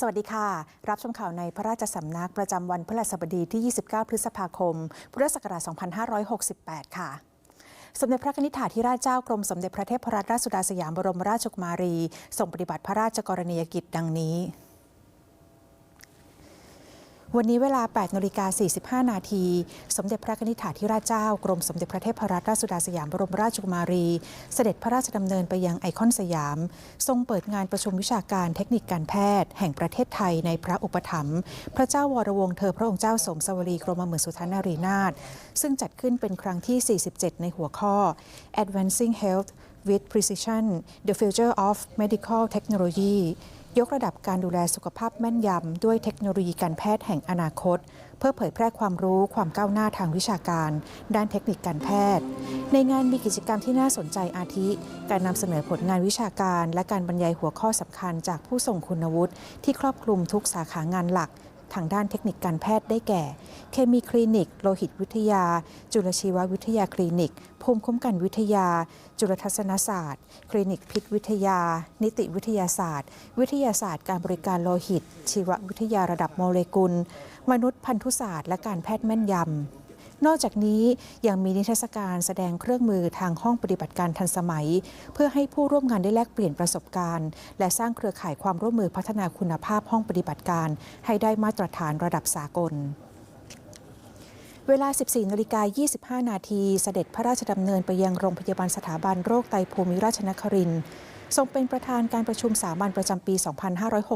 สวัสดีค่ะ รับชมข่าวในพระราชสำนักประจำวันพฤหัสบดีที่ 29 พฤษภาคม พุทธศักราช 2568 ค่ะสมเด็จพระนิธิถาธิราชเจ้ากรมสมเด็จพระเทพรัตนราชสุดาสยามบรมราชกุมารีทรงปฏิบัติพระราชกรณียกิจดังนี้ วันนี้เวลา 8นาฬิกา45 นาที สมเด็จพระนิธิถาธิราชเจ้า กรมสมเด็จพระเทพรัตนราชสุดาสยามบรมราชกุมารี เสด็จพระราชดำเนินไปยังไอคอนสยาม ทรงเปิดงานประชุมวิชาการเทคนิคการแพทย์ แห่งประเทศไทยในพระอุปถัมภ์พระเจ้าวรวงศ์เธอพระองค์เจ้าสมสวรีกรมหมื่นสุทานารีนาถซึ่งจัดขึ้นเป็นครั้งที่ 47 ในหัวข้อ Advancing Health with Precision the Future of Medical Technology ยกระดับการดูแลสุขภาพแม่นยำ ด้วยเทคโนโลยีการแพทย์แห่งอนาคต เพื่อเผยแพร่ความรู้ความก้าวหน้าทางวิชาการ ด้านเทคนิคการแพทย์ ในงานมีกิจกรรมที่น่าสนใจอาทิ การนำเสนอผลงานวิชาการ และการบรรยายหัวข้อสำคัญจากผู้ทรงคุณวุฒิที่ครอบคลุมทุกสาขางานหลัก ทางด้านเทคนิคการแพทย์ได้แก่ เคมีคลินิก โลหิตวิทยา จุลชีววิทยาคลินิก ภูมิคุ้มกันวิทยา จุลทัศนศาสตร์ คลินิกพิษวิทยา นิติวิทยาศาสตร์ วิทยาศาสตร์การบริการโลหิต ชีววิทยาระดับโมเลกุล มนุษย์พันธุศาสตร์ และการแพทย์แม่นยำ นอกจากนี้ยังมีนิทรรศการแสดงเครื่องมือทางห้องปฏิบัติการทันสมัย เพื่อให้ผู้ร่วมงานได้แลกเปลี่ยนประสบการณ์ และสร้างเครือข่ายความร่วมมือพัฒนาคุณภาพห้องปฏิบัติการ ให้ได้มาตรฐานระดับสากลเวลา 14นาฬิกา25 นาที เสด็จพระราชดำเนินไปยังโรงพยาบาลสถาบันโรคไตภูมิราชนคริน ทรงเป็นประธานการประชุมสามัญประจำปี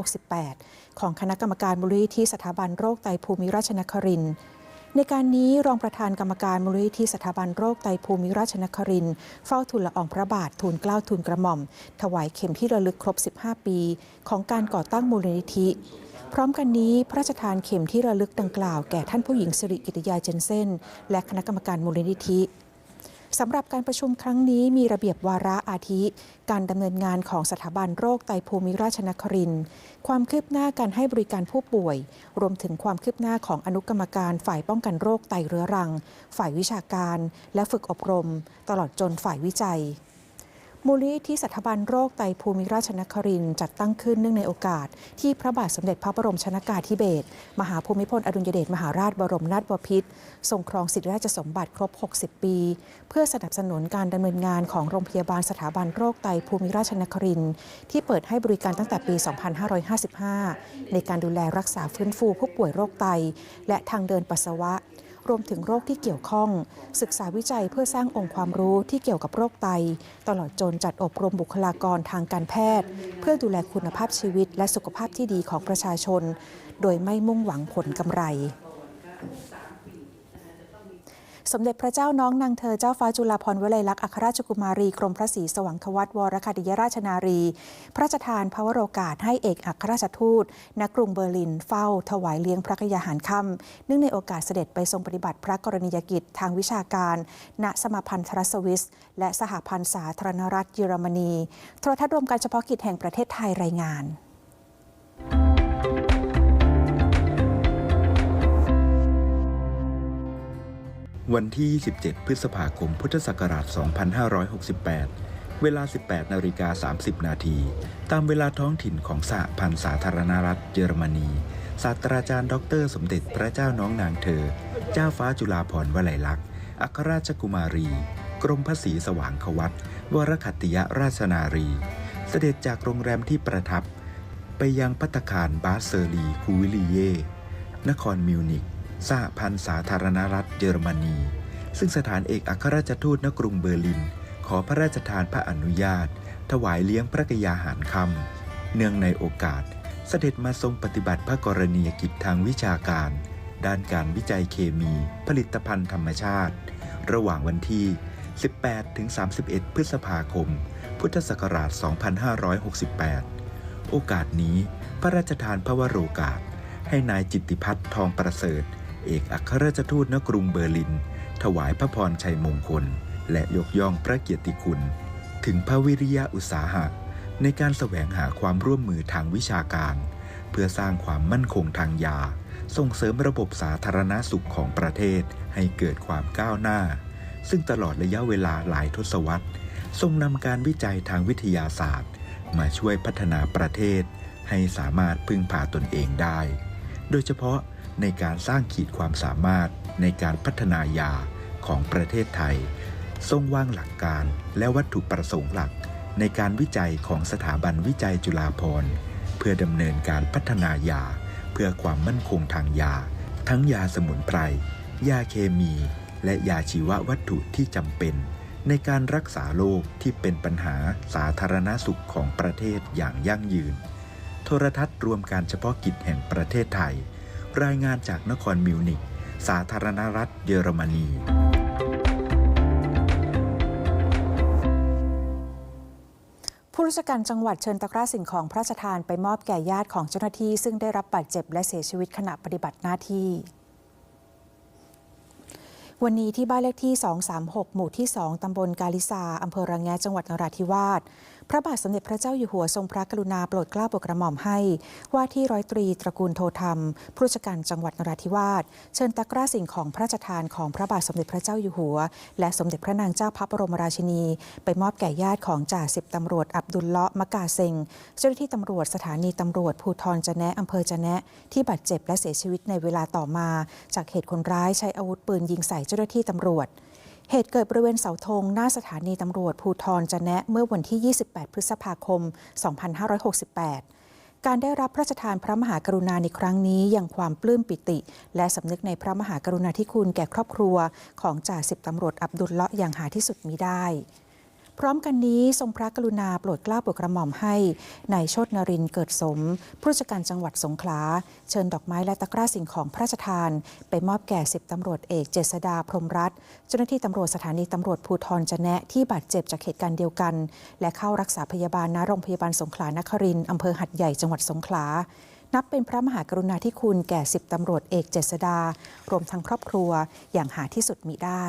2568 ของคณะกรรมการมูลนิธิสถาบันโรคไตภูมิราชนครินทร์ ในการนี้รองประธานกรรมการมูลนิธิสถาบันโรคไตภูมิราชนครินเฝ้าทูลละอองพระบาททูลเกล้าทูลกระหม่อม ถวายเข็มที่ระลึกครบ 15 ปี ของการก่อตั้งมูลนิธิ พร้อมกันนี้พระราชทานเข็มที่ระลึกดังกล่าวแก่ท่านผู้หญิงสิริกิติยาเจนเซนและคณะกรรมการมูลนิธิ สำหรับการประชุมครั้งนี้มีระเบียบวาระอาทิ การดำเนินงานของสถาบันโรคไตภูมิราชนคริน ความคืบหน้าการให้บริการผู้ป่วย รวมถึงความคืบหน้าของอนุกรรมการฝ่ายป้องกันโรคไตเรื้อรัง ฝ่ายวิชาการ และฝึกอบรม ตลอดจนฝ่ายวิจัย มูลนิธิสถาบันโรคไตภูมิราชนครินจัดตั้งขึ้นเนื่องในโอกาส ที่พระบาทสมเด็จพระบรมชนากาธิเบศรมหาภูมิพลอดุลยเดชมหาราชบรมนาถบพิตรทรงครองสิทธิราชสมบัติครบ 60 ปี เพื่อสนับสนุนการดำเนินงานของโรงพยาบาลสถาบันโรคไตภูมิราชนครินที่เปิดให้บริการตั้งแต่ปี 2555 ในการดูแลรักษาฟื้นฟูผู้ป่วยโรคไต และทางเดินปัสสาวะ รวมถึงโรคที่เกี่ยวข้อง ศึกษาวิจัยเพื่อสร้างองค์ความรู้ที่เกี่ยวกับโรคไต ตลอดจนจัดอบรมบุคลากรทางการแพทย์ เพื่อดูแลคุณภาพชีวิตและสุขภาพที่ดีของประชาชน โดยไม่มุ่งหวังผลกำไร สมเด็จพระเจ้าน้องนางเธอเจ้าฟ้าจุฬาภรณ์วลัยลักษณ์อัครราชกุมารีกรมพระศรีสว่างควัตวรคดิยราชนารี พระราชทานพระวโรกาสให้เอกอัครราชทูตณกรุงเบอร์ลินเฝ้า ถวายเลี้ยงพระกยาหารค่ำเนื่องในโอกาสเสด็จไปทรงปฏิบัติพระกรณียกิจทางวิชาการ ณสมาพันธ์ทรัสสวิส และสหพันธ์สาธารณรัฐเยอรมนี โทรทัศน์รวมการเฉพาะกิจแห่งประเทศไทยรายงาน วันที่ 27 พฤษภาคม พุทธศักราช 2568 เวลา 18 นาฬิกา 30 นาที ตามเวลาท้องถิ่นของสหพันธ์สาธารณรัฐเยอรมนี ศาสตราจารย์ ดร สมเด็จพระเจ้าน้องนางเธอ เจ้าฟ้าจุฬาภรณ์วลัยลักษณ์ อัครราชกุมารี กรมพระศรีสว่างควัตวรคัตติยราชนารี เสด็จจากโรงแรมที่ประทับ ไปยังพัตตาคารบาสเซอรีคูวิลีเย นครมิวนิก สหพันธ์สาธารณรัฐเยอรมนี ซึ่งสถานเอกอัครราชทูตณกรุงเบอร์ลิน ขอพระราชทานพระอนุญาต ถวายเลี้ยงพระกยาหารคำเนื่องในโอกาส เสด็จมาทรงปฏิบัติพระกรณียกิจทางวิชาการ ด้านการวิจัยเคมี ผลิตภัณฑ์ธรรมชาติ ระหว่างวันที่ 18ถึง31 พฤษภาคม พุทธศักราช 2568 โอกาสนี้พระราชทานพระวโรกาส ให้นายจิตติพัฒน์ทองประเสริฐ เอกอัครราชทูตณกรุงเบอร์ลิน ถวายพระพรชัยมงคล และยกย่องพระเกียรติคุณ ถึงพระวิริยะอุตสาหะ ในการแสวงหาความร่วมมือทางวิชาการ เพื่อสร้างความมั่นคงทางยา ส่งเสริมระบบสาธารณสุขของประเทศให้เกิดความก้าวหน้า ซึ่งตลอดระยะเวลาหลายทศวรรษ ทรงนำการวิจัยทางวิทยาศาสตร์ มาช่วยพัฒนาประเทศ ให้สามารถพึ่งพาตนเองได้ โดยเฉพาะ ในการสร้างขีดความสามารถในการพัฒนายาของประเทศไทย ทรงวางหลักการและวัตถุประสงค์หลัก ในการวิจัยของสถาบันวิจัยจุฬาภรณ์เพื่อดำเนินการพัฒนายา เพื่อความมั่นคงทางยา ทั้งยาสมุนไพร ยาเคมี และยาชีววัตถุที่จำเป็น ในการรักษาโรคที่เป็นปัญหาสาธารณสุขของประเทศอย่างยั่งยืน โทรทัศน์รวมการเฉพาะกิจแห่งประเทศไทย รายงานจากนครมิวนิกสาธารณรัฐเยอรมนีผู้ราชการจังหวัดเชิญตะกร้าสิ่งของพระราชทานไปมอบแก่ญาติของเจ้าหน้าที่ ซึ่งได้รับบาดเจ็บและเสียชีวิตขณะปฏิบัติหน้าที่ วันนี้ที่บ้านเลขที่ 236 หมู่ที่ 2 ตำบลกาลิซา อำเภอระแงจังหวัดนราธิวาส พระบาทสมเด็จพระเจ้าอยู่หัวทรงพระกรุณาโปรดเกล้าโปรดกระหม่อมให้ ว่าที่ร้อยตรีตระกูลโทธรรม ผู้ราชการจังหวัดนราธิวาสเชิญตะกร้าสิ่งของพระราชทานของพระบาทสมเด็จพระเจ้าอยู่หัว และสมเด็จพระนางเจ้าพระบรมราชินี ไปมอบแก่ญาติของจ่าสิบตำรวจอับดุลเลาะมะกาเซงเจ้าหน้าที่ตำรวจสถานีตำรวจภูธรจะแนะอำเภอจะแนะที่บาดเจ็บและเสียชีวิตในเวลาต่อมา จากเหตุคนร้ายใช้อาวุธปืนยิงใส่เจ้าหน้าที่ตำรวจ เหตุเกิดบริเวณเสาธงหน้าสถานีตำรวจภูทรจะแนะเมื่อวันที่ 28 พฤษภาคม 2568 การได้รับพระราชทานพระมหากรุณาในครั้งนี้ยังความปลื้มปิติ และสำนึกในพระมหากรุณาธิคุณแก่ครอบครัว ของจ่าสิบตำรวจอับดุลเลาะอย่างหาที่สุดมิได้ พร้อมกันนี้ทรงพระกรุณาโปรดเกล้าโปรดกระหม่อมให้นายโชตนรินเกิดสม ผู้ราชการจังหวัดสงขลา เชิญดอกไม้และตะกร้าสิ่งของพระราชทาน ไปมอบแก่สิบตำรวจเอกเจษดาพรมรัตน์เจ้าหน้าที่ตำรวจสถานีตำรวจภูธรจะแนะที่บาดเจ็บจากเหตุการณ์เดียวกัน และเข้ารักษาพยาบาลณโรงพยาบาลสงขลานครินทร์อำเภอหัดใหญ่จังหวัดสงขลานับเป็นพระมหากรุณาธิคุณแก่สิบตำรวจเอกเจษดา รวมทั้งครอบครัวอย่างหาที่สุดมิได้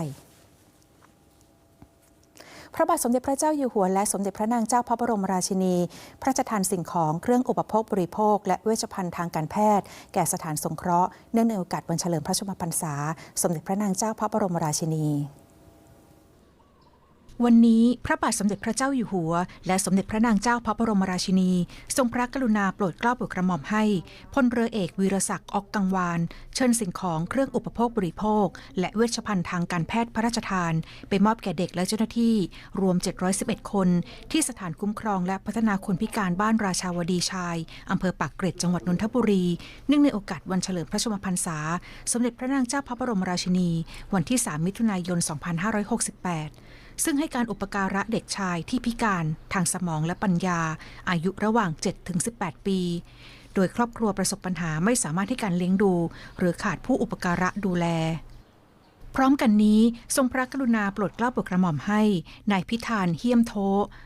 พระบาทสมเด็จพระเจ้าอยู่หัวและสมเด็จพระนางเจ้าพระบรมราชินี พระราชทานสิ่งของเครื่องอุปโภคบริโภค และเวชภัณฑ์ทางการแพทย์ แก่สถานสงเคราะห์เนื่องในโอกาสวันเฉลิมพระชนมพรรษา สมเด็จพระนางเจ้าพระบรมราชินี วันนี้พระบาทสมเด็จพระเจ้าอยู่หัว และสมเด็จพระนางเจ้าพระบรมราชินี ทรงพระกรุณาโปรดเกล้าโปรดกระหม่อมให้พลเรือเอกวีรศักดิ์ออกกังวาน เชิญสิ่งของเครื่องอุปโภคบริโภค และเวชภัณฑ์ทางการแพทย์พระราชทาน ไปมอบแก่เด็กและเจ้าหน้าที่ รวม 711 คน ที่สถานคุ้มครองและพัฒนาคนพิการบ้านราชาวดีชายอำเภอปากเกร็ดจังหวัดนนทบุรีเนื่องในโอกาสวันเฉลิมพระชมพรรษา สมเด็จพระนางเจ้าพระบรมราชินี วันที่ 3 มิถุนายน 2568 ซึ่งให้การอุปการะเด็กชายที่พิการทางสมองและปัญญา อายุระหว่าง 7-18 ปี โดยครอบครัวประสบปัญหาไม่สามารถที่การเลี้ยงดู หรือขาดผู้อุปการะดูแล พร้อมกันนี้ทรงพระกรุณาโปรดเกล้าโปรดกระหม่อมให้นายพิธานเฮียมโท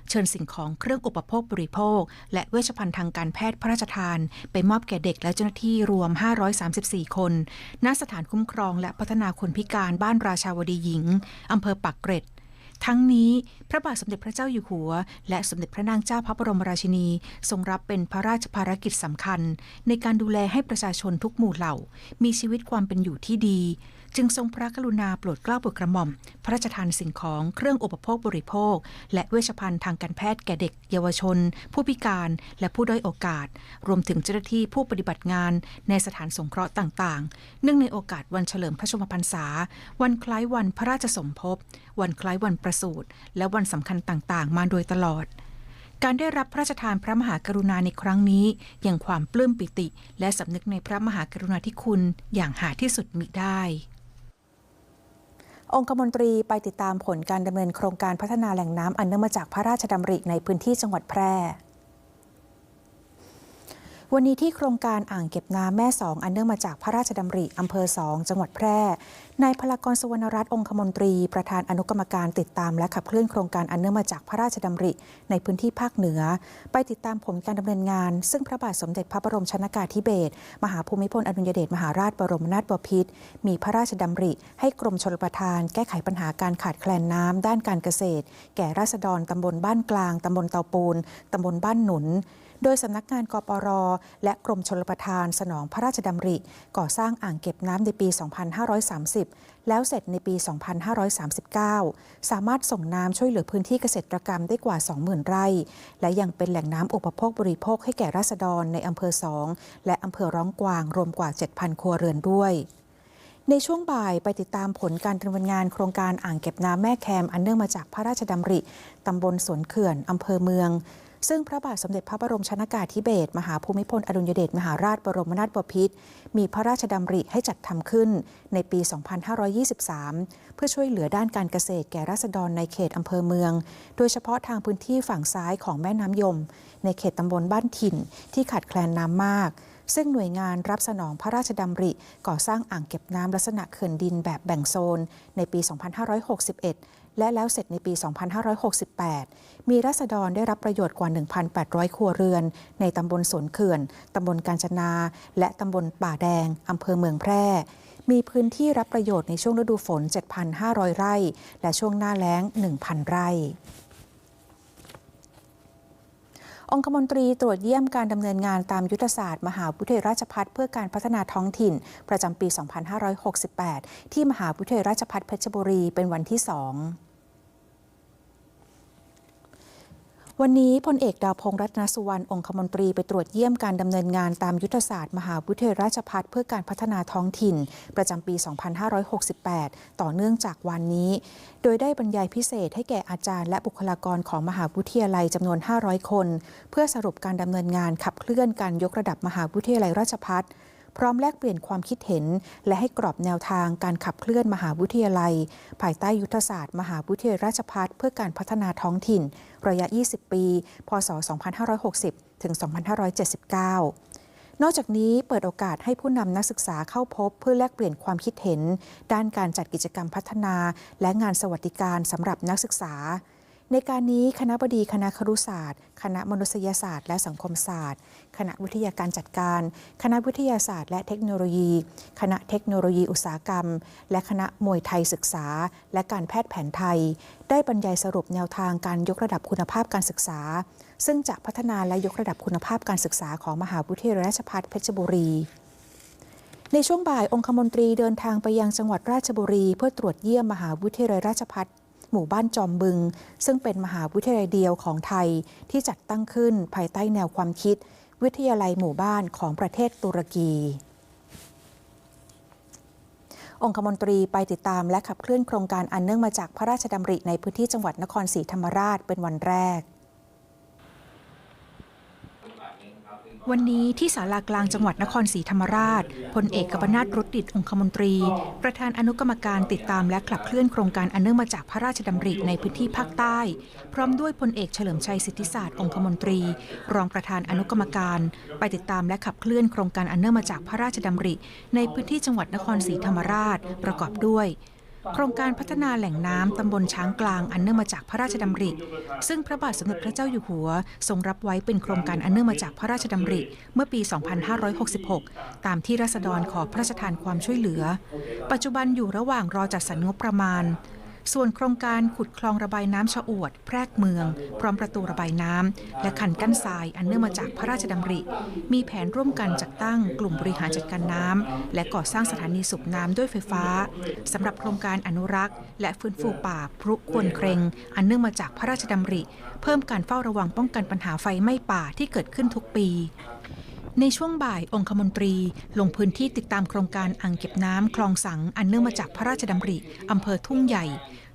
เชิญสิ่งของเครื่องอุปโภคบริโภค และเวชภัณฑ์ทางการแพทย์พระราชทาน ไปมอบแก่เด็กและเจ้าหน้าที่รวม 534 คนณสถานคุ้มครองและพัฒนาคนพิการบ้านราชาวดีหญิงอำเภอปากเกร็ด ทั้งนี้พระบาทสมเด็จพระเจ้าอยู่หัว และสมเด็จพระนางเจ้าพระบรมราชินี ทรงรับเป็นพระราชภารกิจสำคัญ ในการดูแลให้ประชาชนทุกหมู่เหล่า มีชีวิตความเป็นอยู่ที่ดี จึงทรงพระกรุณาโปรดเกล้าโปรดกระหม่อม พระราชทานสิ่งของเครื่องอุปโภคบริโภค และเวชภัณฑ์ทางการแพทย์แก่เด็ก เยาวชน ผู้พิการและผู้ด้อยโอกาส รวมถึงเจ้าหน้าที่ผู้ปฏิบัติงานในสถานสงเคราะห์ต่างๆ เนื่องในโอกาสวันเฉลิมพระชนมพรรษา วันคล้ายวันพระราชสมภพ วันคล้ายวันประสูติและวันสำคัญต่างๆ มาโดยตลอดการได้รับพระราชทานพระมหากรุณาในครั้งนี้อยังความปลื้มปิติ และสำนึกในพระมหากรุณาธิคุณอย่างหาที่สุดมิได้ องคมนตรีไปติดตามผลการดำเนินโครงการพัฒนาแหล่งน้ำอันเนื่องมาจากพระราชดำริในพื้นที่จังหวัดแพร่ วันนี้ที่โครงการอ่างเก็บน้ำแม่สองอันเนื่องมาจากพระราชดำริอำเภอสองจังหวัดแพร่นายพลากรสุวรรณรัตน์องคมนตรี ประธานอนุกรรมการติดตามและขับเคลื่อนโครงการอันเนื่องมาจากพระราชดำริ ในพื้นที่ภาคเหนือ ไปติดตามผลการดำเนินงาน ซึ่งพระบาทสมเด็จพระบรมชนากาธิเบศรมหาภูมิพลอดุลยเดชมหาราชบรมนาถบพิตรมีพระราชดำริ ให้กรมชลประทาน แก้ไขปัญหาการขาดแคลนน้ำด้านการเกษตร แก่ราษฎรตำบลบ้านกลางตำบลเตาปูนตำบลบ้านหนุน โดยสำนักงานกปร และกรมชลประทานสนองพระราชดำริ ก่อสร้างอ่างเก็บน้ำในปี 2530 แล้วเสร็จในปี 2539 สามารถส่งน้ำช่วยเหลือพื้นที่เกษตรกรรมได้กว่า 20,000 ไร่ และยังเป็นแหล่งน้ำอุปโภคบริโภคให้แก่ราษฎรในอำเภอสองและอำเภอร้องกวางรวมกว่า 7,000 ครัวเรือนด้วยในช่วงบ่ายไปติดตามผลการดำเนินงานโครงการอ่างเก็บน้ำแม่แคม อันเนื่องมาจากพระราชดำริ ตำบลสวนเขื่อน อำเภอเมือง ซึ่งพระบาทสมเด็จพระบรมชนากาธิเบศรมหาภูมิพลอดุลยเดชมหาราชบรมนาถบพิตรมีพระราชดำริให้จัดทำขึ้นในปี 2523 เพื่อช่วยเหลือด้านการเกษตรแก่ราษฎรในเขตอำเภอเมือง โดยเฉพาะทางพื้นที่ฝั่งซ้ายของแม่น้ำยม ในเขตตำบลบ้านถิ่นที่ขาดแคลนน้ำมากซึ่งหน่วยงานรับสนองพระราชดำริ ก่อสร้างอ่างเก็บน้ำลักษณะเขื่อนดินแบบแบ่งโซน ในปี 2561 และแล้วเสร็จในปี 2568 มีราษฎรได้รับประโยชน์กว่า 1,800 ครัวเรือน ในตำบลสวนเขื่อน ตำบลกาญจนา และตำบลป่าแดง อำเภอเมืองแพร่ มีพื้นที่รับประโยชน์ในช่วงฤดูฝน 7,500 ไร่ และช่วงหน้าแล้ง 1,000 ไร่องคมนตรีตรวจเยี่ยมการดำเนินงานตามยุทธศาสตร์ มหาวิทยาลัยราชภัฏเพื่อการพัฒนาท้องถิ่น ประจำปี 2568 ที่มหาวิทยาลัยราชภัฏเพชรบุรีเป็นวันที่2 วันนี้พลเอกดาวพงษ์รัตนสุวรรณองคมนตรีไปตรวจเยี่ยมการดำเนินงานตามยุทธศาสตร์มหาวิทยาลัยราชภัฏเพื่อการพัฒนาท้องถิ่น ประจำปี 2568 ต่อเนื่องจากวันนี้ โดยได้บรรยายพิเศษให้แก่อาจารย์และบุคลากรของมหาวิทยาลัยจำนวน 500 คน เพื่อสรุปการดำเนินงานขับเคลื่อนการยกระดับมหาวิทยาลัยราชภัฏ พร้อมแลกเปลี่ยนความคิดเห็น และให้กรอบแนวทางการขับเคลื่อนมหาวิทยาลัย ภายใต้ยุทธศาสตร์ มหาวิทยาลัยราชภัฏเพื่อการพัฒนาท้องถิ่น ระยะ 20 ปี พศ 2560 ถึง 2579นอกจากนี้เปิดโอกาสให้ผู้นำนักศึกษาเข้าพบ เพื่อแลกเปลี่ยนความคิดเห็น ด้านการจัดกิจกรรมพัฒนา และงานสวัสดิการสำหรับนักศึกษา ในการนี้คณะบดีคณะครุศาสตร์ คณะมนุษยศาสตร์และสังคมศาสตร์ คณะวิทยาการจัดการ คณะวิทยาศาสตร์และเทคโนโลยี คณะเทคโนโลยีอุตสาหกรรม และคณะมวยไทยศึกษา และการแพทย์แผนไทย ได้บรรยายสรุปแนวทางการยกระดับคุณภาพการศึกษา ซึ่งจะพัฒนาและยกระดับคุณภาพการศึกษาของมหาวิทยาลัยราชภัฏเพชรบุรีในช่วงบ่ายองคมนตรีเดินทางไปยังจังหวัดราชบุรี เพื่อตรวจเยี่ยมมหาวิทยาลัยราชภัฏ หมู่บ้านจอมบึง ซึ่งเป็นมหาวิทยาลัยเดียวของไทยที่จัดตั้งขึ้นภายใต้แนวความคิด วิทยาลัยหมู่บ้านของประเทศตุรกีองคมนตรีไปติดตามและขับเคลื่อนโครงการอันเนื่องมาจากพระราชดำริในพื้นที่จังหวัดนครศรีธรรมราชเป็นวันแรก วันนี้ที่ศาลากลางจังหวัดนครศรีธรรมราชพลเอกกบนาถรุดดิตองคมนตรี ประธานอนุกรรมการติดตามและขับเคลื่อนโครงการอันเนื่องมาจากพระราชดำริในพื้นที่ภาคใต้ พร้อมด้วยพลเอกเฉลิมชัยสิทธิศาสตร์องคมนตรี รองประธานอนุกรรมการ ไปติดตามและขับเคลื่อนโครงการอันเนื่องมาจากพระราชดำริ ในพื้นที่จังหวัดนครศรีธรรมราชประกอบด้วย โครงการพัฒนาแหล่งน้ำตำบลช้างกลางอันเนื่องมาจากพระราชดำริ ซึ่งพระบาทสมเด็จพระเจ้าอยู่หัว ทรงรับไว้เป็นโครงการอันเนื่องมาจากพระราชดำริ เมื่อปี 2566 ตามที่รัษฎรขอพระราชทานความช่วยเหลือ ปัจจุบันอยู่ระหว่างรอจัดสรรงบประมาณ ส่วนโครงการขุดคลองระบายน้ำชะอวด แพรกเมือง พร้อมประตูระบายน้ำและคันกั้นทรายอันเนื่องมาจากพระราชดำริ มีแผนร่วมกันจัดตั้งกลุ่มบริหารจัดการน้ำและก่อสร้างสถานีสูบน้ำด้วยไฟฟ้าสำหรับโครงการอนุรักษ์ และฟื้นฟูป่าพรุควนเครงอันเนื่องมาจากพระราชดำริ เพิ่มการเฝ้าระวังป้องกันปัญหาไฟไหม้ป่าที่เกิดขึ้นทุกปี ในช่วงบ่ายองคมนตรี ลงพื้นที่ติดตามโครงการอ่างเก็บน้ำคลองสังอันเนื่องมาจากพระราชดำริอำเภอทุ่งใหญ่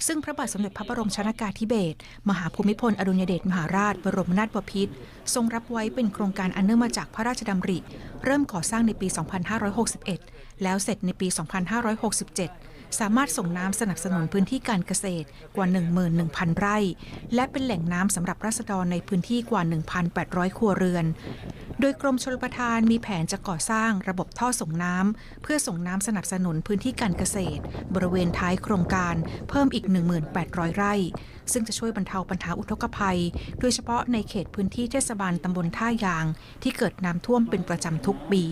ซึ่งพระบาทสมเด็จพระบรมชนากาธิเบศรมหาภูมิพลอดุลยเดชมหาราช บรมนาถบพิตรทรงรับไว้เป็นโครงการอันเนื่องมาจากพระราชดำริ เริ่มก่อสร้างในปี 2561 แล้วเสร็จในปี 2567 สามารถส่งน้ำสนับสนุนพื้นที่การเกษตรกว่า 11,000 ไร่ และเป็นแหล่งน้ำสำหรับราษฎรในพื้นที่กว่า 1,800 ครัวเรือน โดยกรมชลประทานมีแผนจะก่อสร้างระบบท่อส่งน้ำเพื่อส่งน้ำสนับสนุนพื้นที่การเกษตร บริเวณท้ายโครงการเพิ่มอีก 1,800 ไร่ ซึ่งจะช่วยบรรเทาปัญหาอุทกภัย โดยเฉพาะในเขตพื้นที่เทศบาลตำบลท่ายาง ที่เกิดน้ำท่วมเป็นประจำทุกปี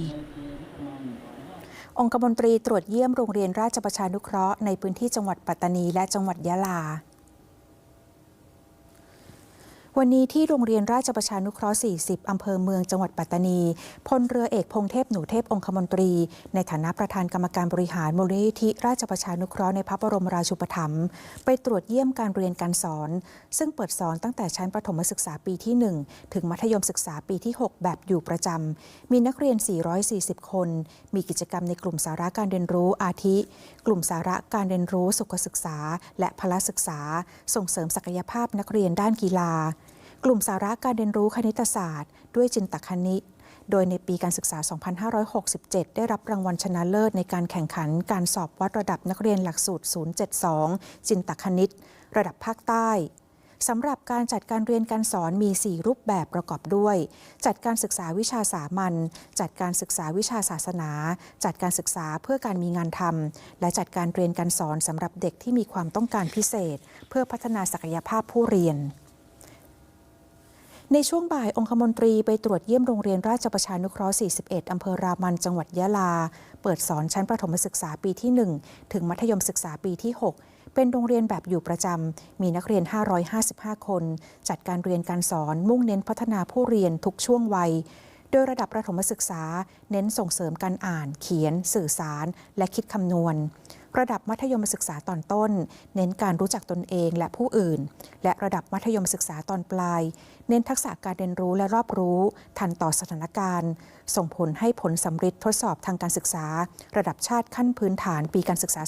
องคมนตรีตรวจเยี่ยมโรงเรียนราชประชานุเคราะห์ในพื้นที่จังหวัดปัตตานีและจังหวัดยะลา วันนี้ที่โรงเรียนราชประชานุเคราะห์ 40 อำเภอเมืองจังหวัดปัตตานีพลเรือเอกพงเทพหนูเทพองคมนตรี ในฐานะประธานกรรมการบริหารมูลนิธิราชประชานุเคราะห์ในพระบรมราชูปถัมภ์ไปตรวจเยี่ยมการเรียนการสอน ซึ่งเปิดสอนตั้งแต่ชั้นประถมศึกษาปีที่ 1 ถึงมัธยมศึกษาปีที่ 6 แบบอยู่ประจำมีนักเรียน 440 คน มีกิจกรรมในกลุ่มสาระการเรียนรู้อาทิ กลุ่มสาระการเรียนรู้สุขศึกษา และพละศึกษา ส่งเสริมศักยภาพนักเรียนด้านกีฬา กลุ่มสาระการเรียนรู้คณิตศาสตร์ ด้วยจินตคณิต โดยในปีการศึกษา 2567 ได้รับรางวัลชนะเลิศในการแข่งขันการสอบวัดระดับนักเรียนหลักสูตร 072 จินตคณิต ระดับภาคใต้สำหรับการจัดการเรียนการสอนมี 4 รูปแบบประกอบด้วย จัดการศึกษาวิชาสามัญ จัดการศึกษาวิชาศาสนา จัดการศึกษาเพื่อการมีงานทำ และจัดการเรียนการสอนสำหรับเด็กที่มีความต้องการพิเศษ เพื่อพัฒนาศักยภาพผู้เรียน ในช่วงบ่ายองคมนตรีไปตรวจเยี่ยมโรงเรียนราชประชานุเคราะห์ 41 อำเภอรามัน จังหวัดยะลา เปิดสอนชั้นประถมศึกษาปีที่ 1 ถึงมัธยมศึกษาปีที่ 6 เป็นโรงเรียนแบบอยู่ประจำ มีนักเรียน 555 คน จัดการเรียนการสอนมุ่งเน้นพัฒนาผู้เรียนทุกช่วงวัย โดยระดับประถมศึกษา เน้นส่งเสริมการอ่าน เขียน สื่อสาร และคิดคำนวณ ระดับมัธยมศึกษาตอนต้น เน้นการรู้จักตนเองและผู้อื่น และระดับมัธยมศึกษาตอนปลาย เน้นทักษะการเรียนรู้และรอบรู้ทันต่อสถานการณ์ ส่งผลให้ผลสำฤทธิ์ทดสอบทางการศึกษา ระดับชาติขั้นพื้นฐานปีการศึกษา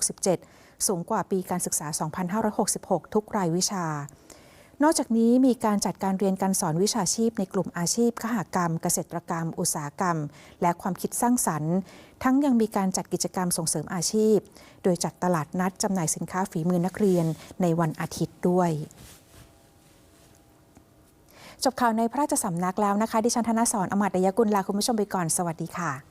2567 สูงกว่าปีการศึกษา 2566 ทุกรายวิชา นอกจากนี้มีการจัดการเรียนการสอนวิชาชีพในกลุ่มอาชีพขหกรรม เกษตรกรรม อุตสาหกรรม และความคิดสร้างสรรค์ ทั้งยังมีการจัดกิจกรรมส่งเสริมอาชีพ โดยจัดตลาดนัดจำหน่ายสินค้าฝีมือนักเรียนในวันอาทิตย์ด้วยจบข่าวในพระราชสำนักแล้วนะคะ ดิฉันธนสรอมาตยกุลลาคุณผู้ชมไปก่อน สวัสดีค่ะ